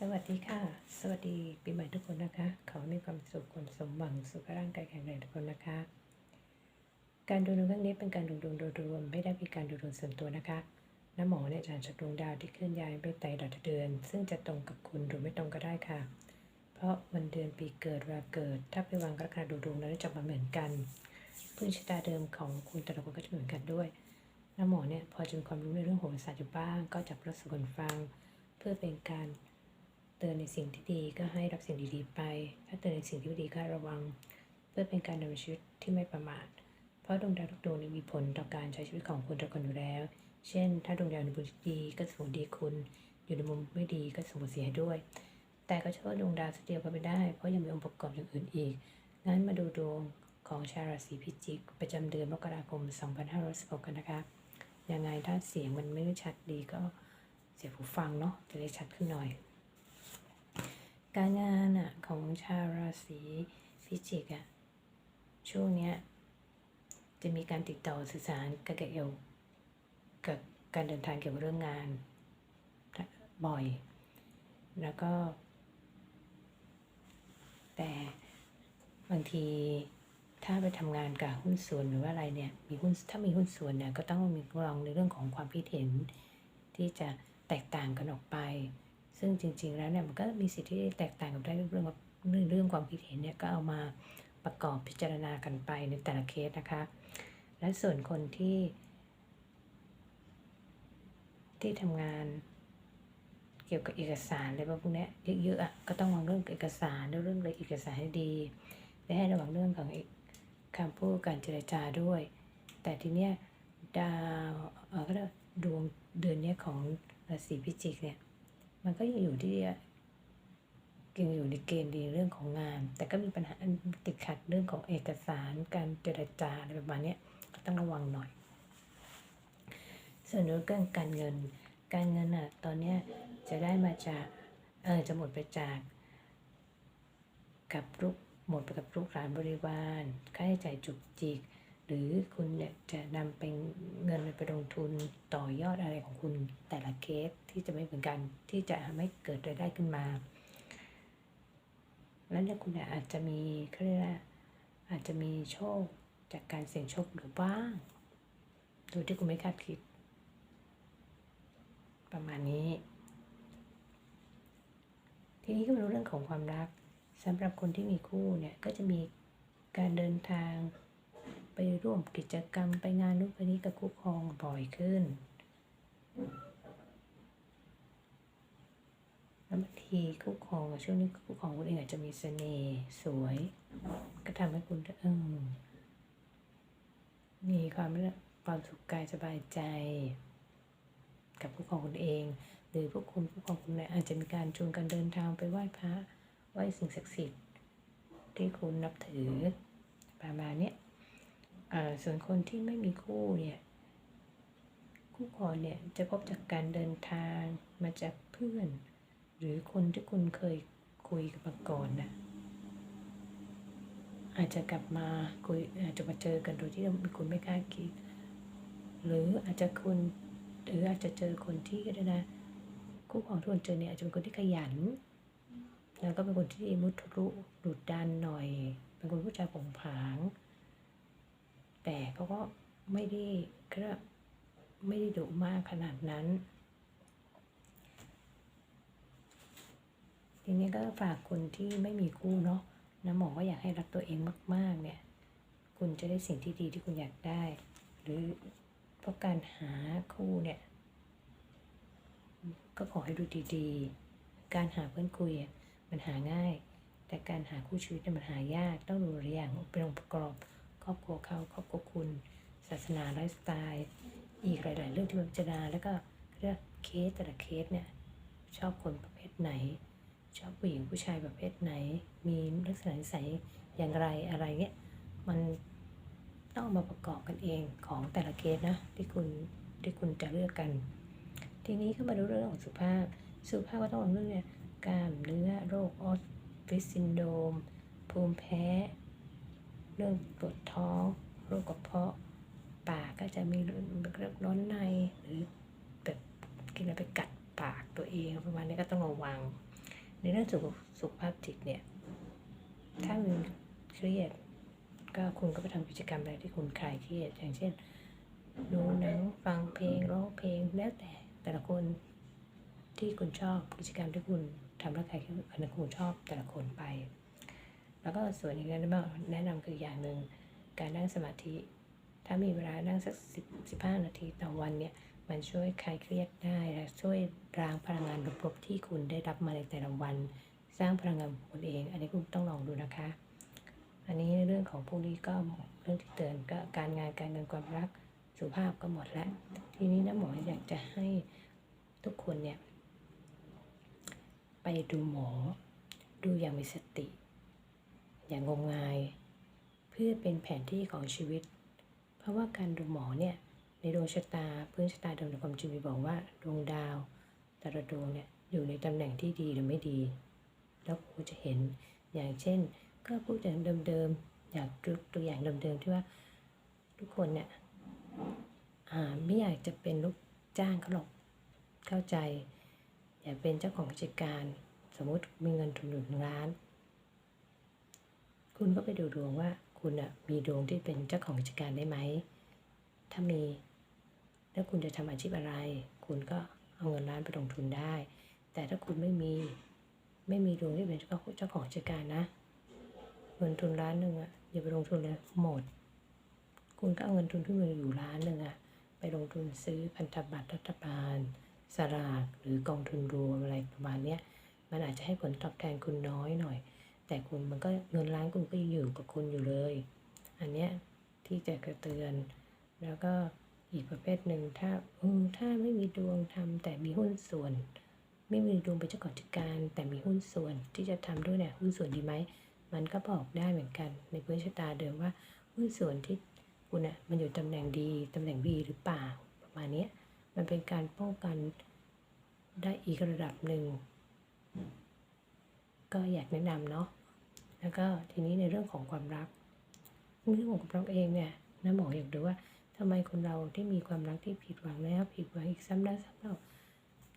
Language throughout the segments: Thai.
สวัสดีค่ะ สวัสดีปีใหม่ทุกคนนะคะ ขอมีความสุขคนสมหวังสุขร่างกายแข็งแรงทุกคนนะคะ การดูดวงครั้งนี้เป็นการดูดวงโดยรวมไม่ได้เป็นการดูดวงส่วนตัวนะคะน้ำหมอเนี่ยจะจากดวงดาวที่เคลื่อนย้ายไปแต่ละเดือน ซึ่งจะตรงกับคุณหรือไม่ตรงก็ได้ค่ะ เพราะวันเดือนปีเกิดเวลาเกิด ถ้าไปวางกระดาดูดวงแล้วจะมาเหมือนกันพื้นชะตาเดิมของคุณแต่ละคนก็จะเหมือนกันด้วยน้ำหมอเนี่ยพอจะมีความรู้ในเรื่องโหราศาสตร์อยู่บ้าง ก็จะประสบคนฟัง เพื่อเป็นการ เตือนในสิ่งที่ดีก็ให้รับสิ่งดีๆไป ถ้าเตือนในสิ่งที่ไม่ดีก็ระวัง เพื่อเป็นการดำเนินชีวิตที่ไม่ประมาท เพราะดวงดาวทุกดวงนี้มีผลต่อการใช้ชีวิตของคุณทุกคนอยู่แล้ว เช่น ถ้าดวงดาวในมุมดีก็ส่งดีคุณ อยู่ในมุมไม่ดีก็ส่งเสียด้วย แต่ก็เชื่อว่าดวงดาวเดียวก็ไม่ได้ เพราะยังมีองค์ประกอบอย่างอื่นอีก งั้นมาดูดวงของชาวราศีพิจิก ประจำเดือนมกราคม 2516กันนะคะ ยังไงถ้าเสียงมันไม่ได้ชัดดีก็เสียหูฟังเนาะจะได้ชัดขึ้นหน่อย การงานอะของชาวราศีพิจิกอะช่วงเนี้ยจะมีการติดต่อสื่อสารกับเกี่ยวกับการเดินทางเกี่ยวกับเรื่องงานบ่อย แล้วก็ แต่บางทีถ้าไปทำงานกับหุ้นส่วนหรือว่าอะไรเนี่ยมีหุ้นถ้ามีหุ้นส่วนเนี่ยก็ต้องมีลองในเรื่องของความคิดเห็น ที่จะแตกต่างกันออกไป ซึ่งจริง ๆ แล้วเนี่ยมันก็มีสิทธิ์ที่แตกต่างกันได้เรื่องเรื่องเรื่องความคิดเห็นเนี่ยก็เอามาประกอบพิจารณากันไปในแต่ละเคสนะคะ และส่วนคนที่ ที่ทำงานเกี่ยวกับเอกสารอะไรพวกนี้เยอะๆอะก็ต้องวางเรื่องเอกสารเรื่องเลยเอกสารให้ดีและให้ระวังเรื่องของคำพูดการเจรจาด้วย แต่ทีเนี้ยดาวเออก็ดวงเดือนเนี้ยของราศีพิจิกเนี่ย มันก็ยังอยู่ที่ยังอยู่ในเกณฑ์ดีเรื่องของงาน แต่ก็มีปัญหาติดขัดเรื่องของเอกสารการเจรจาอะไรประมาณนี้ก็ต้องระวังหน่อย ส่วนเรื่องการเงิน การเงินอะตอนเนี้จะได้มาจากเออจะหมดไปจากกับลูกหมดไปกับลูกหลานบริวารค่าใช้จ่ายจุกจิก หรือคุณเนี่ยจะนำเป็นเงินไปลงทุนต่อยอดอะไรของคุณแต่ละเคสที่จะไม่เหมือนกันที่จะทำให้เกิดรายได้ขึ้นมา แล้วเนี่ยคุณเนี่ยอาจจะมีเขาเรียกว่าอาจจะมีโชคจากการเสี่ยงโชคหรือบ้างโดยที่คุณไม่คาดคิด ประมาณนี้ ทีนี้ก็มาดูเรื่องของความรักสำหรับคนที่มีคู่เนี่ยก็จะมีการเดินทาง ไปร่วมกิจกรรมไปงานนู่นไปนี้กับคู่ครองบ่อยขึ้น แล้วบางทีคู่ครองช่วงนี้คู่ครองคุณเองอาจจะมีเสน่ห์สวย ก็ทำให้คุณเออมีความความสุขกายสบายใจ กับคู่ครองคุณเอง หรือพวกคุณคู่ครองคุณเนี่ยอาจจะมีการชวนกันเดินทางไปไหว้พระไหว้สิ่งศักดิ์สิทธิ์ที่คุณนับถือประมาณนี้ ส่วนคนที่ไม่มีคู่เนี่ยคู่ครองเนี่ยจะพบจากการเดินทางมาจากเพื่อน หรือคนที่คุณเคยคุยกับมาก่อนนะอาจจะกลับมาคุยอาจจะมาเจอกันโดยที่คุณไม่คาดคิด หรืออาจจะคุณหรืออาจจะเจอคนที่ก็ได้นะคู่ของทุกคนเจอเนี่ยอาจจะเป็นคนที่ขยัน แล้วก็เป็นคนที่มุทะลุดุดดันหน่อย เป็นคนผู้ชายผงผาง แต่เขาก็ไม่ได้ก็ไม่ได้ดุมากขนาดนั้น ทีนี้ก็ฝากคนที่ไม่มีคู่เนาะนะหมอก็อยากให้รักตัวเองมาก ๆ เนี่ย คุณจะได้สิ่งที่ดีที่คุณอยากได้ หรือเพราะการหาคู่เนี่ย ก็ขอให้ดูดีๆ การหาเพื่อนคุยมันหาง่าย แต่การหาคู่ชีวิตมันหายาก ต้องดูหลายอย่างเป็นองค์ประกอบ ครอบครัวเขาครอบครัวคุณ ศาสนาไลฟ์สไตล์ อีกหลาย ๆ เรื่องที่มันพิจารณาแล้วก็เลือกเคสแต่ละเคสเนี่ยชอบคนประเภทไหน ชอบผู้หญิงผู้ชายประเภทไหน มีลักษณะนิสัยอย่างไรอะไรเงี้ยมันต้องมาประกอบกันเองของแต่ละเคสนะที่คุณที่คุณจะเลือกกัน ทีนี้ก็มาดูเรื่องของสุขภาพ สุขภาพก็ต้องเรื่องเนี่ยกล้ามเนื้อโรคออสฟิสซินโดรมภูมิแพ้ เรื่องปวดท้องโรคกระเพาะปากก็จะมีเรื่องร้อนในหรือแบบกินอะไรไปกัดปากตัวเองประมาณนี้ก็ต้องระวัง ในเรื่องสุขสุขภาพจิตเนี่ย ถ้ามันเครียด ก็คุณก็ไปทำกิจกรรมอะไรที่คุณคลายเครียด อย่างเช่นดูหนังฟังเพลงร้องเพลงแล้วแต่แต่ละคนที่คุณชอบกิจกรรมที่คุณทำแล้วใครที่คุณชอบแต่ละคนไป แล้วก็ส่วนอีกนั้นแนะนำคืออย่างหนึ่งการนั่งสมาธิ ถ้ามีเวลานั่งสักสิบสิบห้านาทีต่อวันเนี่ยมันช่วยคลายเครียดได้และช่วยล้างพลังงานลบๆที่คุณได้รับมาในแต่ละวัน สร้างพลังงานของคุณเอง อันนี้คุณต้องลองดูนะคะ อันนี้เรื่องของพวกนี้ก็เรื่องที่เตือนก็การงานการเงินความรักสุขภาพก็หมดแล้ว ทีนี้นะหมออยากจะให้ทุกคนเนี่ยไปดูหมอดูอย่างมีสติ อย่างงมงาย เพื่อเป็นแผนที่ของชีวิต เพราะว่าการดูหมอเนี่ยในดวงชะตาพื้นชะตาดิมในความจริงมีบอกว่าดวงดาว แต่ละดวงเนี่ยอยู่ในตำแหน่งที่ดีหรือไม่ดี แล้วคุณจะเห็นอย่างเช่น ก็พูดอย่างเดิมๆอยากยกตัวอย่างเดิมๆที่ว่าทุกคนเนี่ยอ่าไม่อยากจะเป็นลูกจ้างเขาหรอกเข้าใจ อยากเป็นเจ้าของกิจการ สมมติมีเงินทุนหนึ่งล้าน คุณก็ไปดูดวงว่าคุณอะมีดวงที่เป็นเจ้าของกิจการได้ไหม ถ้ามี แล้วคุณจะทำอาชีพอะไร คุณก็เอาเงินล้านไปลงทุนได้ แต่ถ้าคุณไม่มี ไม่มีดวงที่เป็นเจ้าของเจ้าของกิจการนะ เงินทุนล้านหนึ่งอะอย่าไปลงทุนเลยหมด คุณก็เอาเงินทุนที่มีอยู่ล้านหนึ่งอะไปลงทุนซื้อพันธบัตรรัฐบาลสลากหรือกองทุนรวมอะไรประมาณเนี้ยมันอาจจะให้ผลตอบแทนคุณน้อยหน่อย แต่คุณมันก็เงินล้านคุณก็อยู่กับคุณอยู่เลย อันเนี้ยที่จะกระเตือน แล้วก็อีกประเภทหนึ่งถ้าถ้าไม่มีดวงทำแต่มีหุ้นส่วน ไม่มีดวงเป็นเจ้าของกิจการ แต่มีหุ้นส่วนที่จะทำด้วยเนี่ยหุ้นส่วนดีไหมมันก็บอกได้เหมือนกัน ในพื้นชะตาเดิมว่าหุ้นส่วนที่คุณอะมันอยู่ตำแหน่งดีตำแหน่งดีหรือเปล่าประมาณนี้มันเป็นการป้องกันได้อีกระดับหนึ่งก็อยากแนะนำเนาะ แล้วก็ทีนี้ในเรื่องของความรักเรื่องของความรักเองเนี่ยน้าหมออยากดูว่าทำไมคนเราที่มีความรักที่ผิดหวังแล้ว ผิดหวังอีกซ้ำแล้วซ้ำเล่า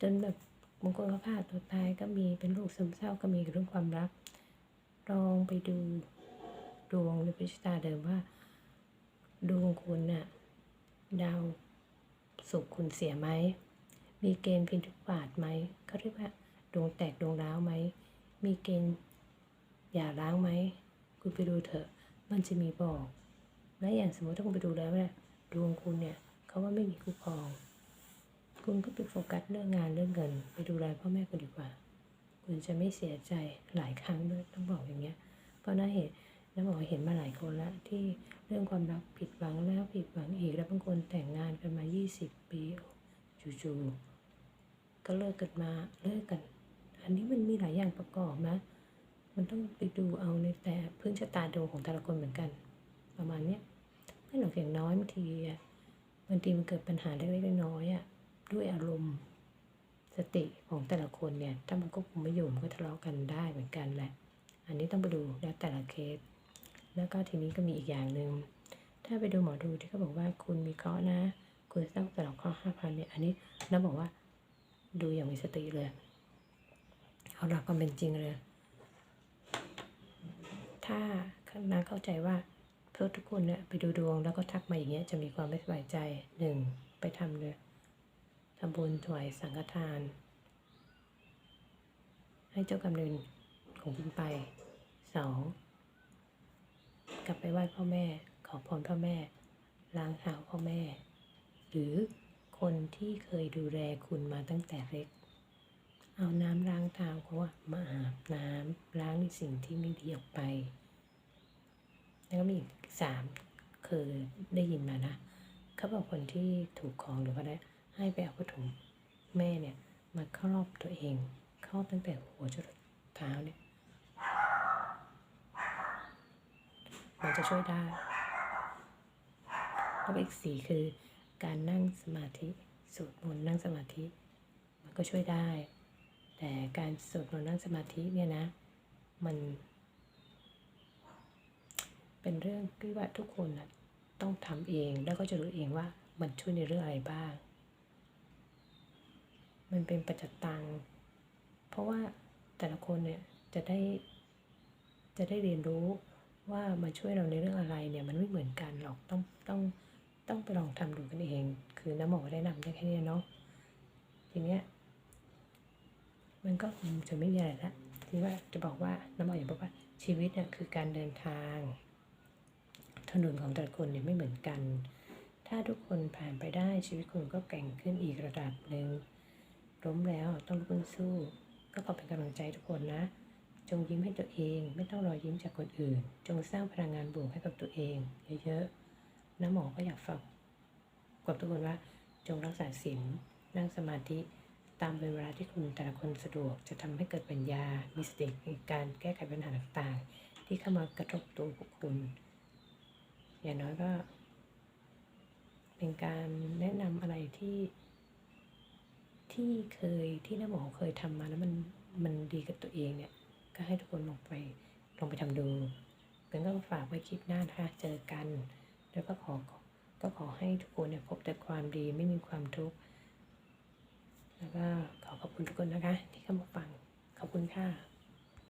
จนแบบบางคนก็ฆ่าตัวตายก็มีเป็นโรคซึมเศร้าก็มีเรื่องความรักลองไปดูดวงในพิชตาเดิมว่าดวงคุณน่ะดาวสุขคุณเสียไหม มีเกณฑ์พินทุกบาทไหมเขาเรียกว่าดวงแตกดวงร้าวไหม มีเกณฑ์ หย่าร้างไหม คุณไปดูเถอะ มันจะมีบอก และอย่างสมมติถ้าคุณไปดูแล้วเนี่ยดวงคุณเนี่ยเขาว่าไม่มีคู่ครอง คุณก็ไปโฟกัสเรื่องงานเรื่องเงิน ไปดูแลพ่อแม่คุณดีกว่า คุณจะไม่เสียใจหลายครั้งด้วยต้องบอกอย่างเงี้ย เพราะน่าเห็นน้าบอกเห็นมาหลายคนแล้วที่เรื่องความรักผิดหวังแล้วผิดหวังอีกแล้วบางคนแต่งงานกันมา 20 ปีจู่ๆก็เลิกกันมาเลิกกัน อันนี้มันมีหลายอย่างประกอบนะ มันต้องไปดูเอาในแต่พื้นชะตาดวงของแต่ละคนเหมือนกัน ประมาณเนี้ยไม่หรอกอย่างน้อยบางทีบางทีมันเกิดปัญหาเล็กๆน้อยๆอะด้วยอารมณ์สติของแต่ละคนเนี่ย ถ้ามันก็คุมไม่อยู่มันก็ทะเลาะกันได้เหมือนกันแหละ อันนี้ต้องไปดูแล้วแต่ละเคส แล้วก็ทีนี้ก็มีอีกอย่างหนึ่ง ถ้าไปดูหมอดูที่เขาบอกว่าคุณมีเคราะห์นะ คุณต้องสลับเคราะห์ห้าพันเนี่ย อันนี้น้าบอกว่าดูอย่างมีสติเลย เอาหลักความเป็นจริงเลย ถ้าน้าเข้าใจว่าเพื่อทุกคนเนี่ยไปดูดวงแล้วก็ทักมาอย่างเงี้ยจะมีความไม่สบายใจหนึ่งไปทำเลยทำบุญถวายสังฆทาน ให้เจ้ากรรมนายเวรของคุณไปสองกลับไปไหว้พ่อแม่ ขอพรพ่อแม่ ล้างเท้าพ่อแม่ หรือคนที่เคยดูแลคุณมาตั้งแต่เล็ก เอาน้ำล้างเท้าเขาอะมาอาบน้ำล้างในสิ่งที่ไม่ดีออกไป แล้วก็มีอีกสามคือได้ยินมานะเขาบอกคนที่ถูกของหรือว่าได้ให้ไปเอาผ้าถุงแม่เนี่ยมาครอบตัวเองครอบตั้งแต่หัวจรดเท้าเนี่ยมันจะช่วยได้แล้วอีกสี่คือการนั่งสมาธิสวดมนต์นั่งสมาธิ มันก็ช่วยได้ แต่การสวดมนต์นั่งสมาธิเนี่ยนะ มัน เป็นเรื่องที่ว่าทุกคนนะต้องทำเองแล้วก็จะรู้เองว่ามันช่วยในเรื่องอะไรบ้าง มันเป็นประจัตตัง เพราะว่าแต่ละคนเนี่ยจะได้ จะได้เรียนรู้ว่ามาช่วยเราในเรื่องอะไรเนี่ยมันไม่เหมือนกันหรอกต้องต้องต้องไปลองทำดูกันเอง คือน้ำหมอได้นำได้แค่นี้เนาะทีเนี้ย มันก็จะไม่มีอะไรละที่ว่าจะบอกว่าน้ำหมออยากบอกว่าชีวิตเนี่ยคือการเดินทาง ถนนของแต่ละคนเนี่ยไม่เหมือนกัน ถ้าทุกคนผ่านไปได้ชีวิตคุณก็แกร่งขึ้นอีกระดับหนึ่งล้มแล้วต้องลุกขึ้นสู้ ก็ขอเป็นกำลังใจทุกคนนะ จงยิ้มให้ตัวเอง ไม่ต้องรอยิ้มจากคนอื่น จงสร้างพลังงานบวกให้กับตัวเองเยอะๆน้าหมอก็อยากฝากกับทุกคนว่า จงรักษาศีลนั่งสมาธิ ตามเวลาที่คุณแต่ละคนสะดวกจะทำให้เกิดปัญญา มีสติในการแก้ไขปัญหาต่างๆ ที่เข้ามากระทบตัวบุคคลอย่างน้อยก็ เป็นการแนะนำอะไรที่ที่เคยที่น้าหมอเคยทำมาแล้วมันมันดีกับตัวเองเนี่ย ก็ให้ทุกคนลองไปลองไปทำดูกันก็ฝากไว้คลิปหน้านะคะเจอกัน แล้วก็ขอก็ขอให้ทุกคนเนี่ยพบแต่ความดีไม่มีความทุกข์ แล้วก็ขอขอบคุณทุกคนนะคะ ที่เข้ามาฟัง ขอบคุณค่ะ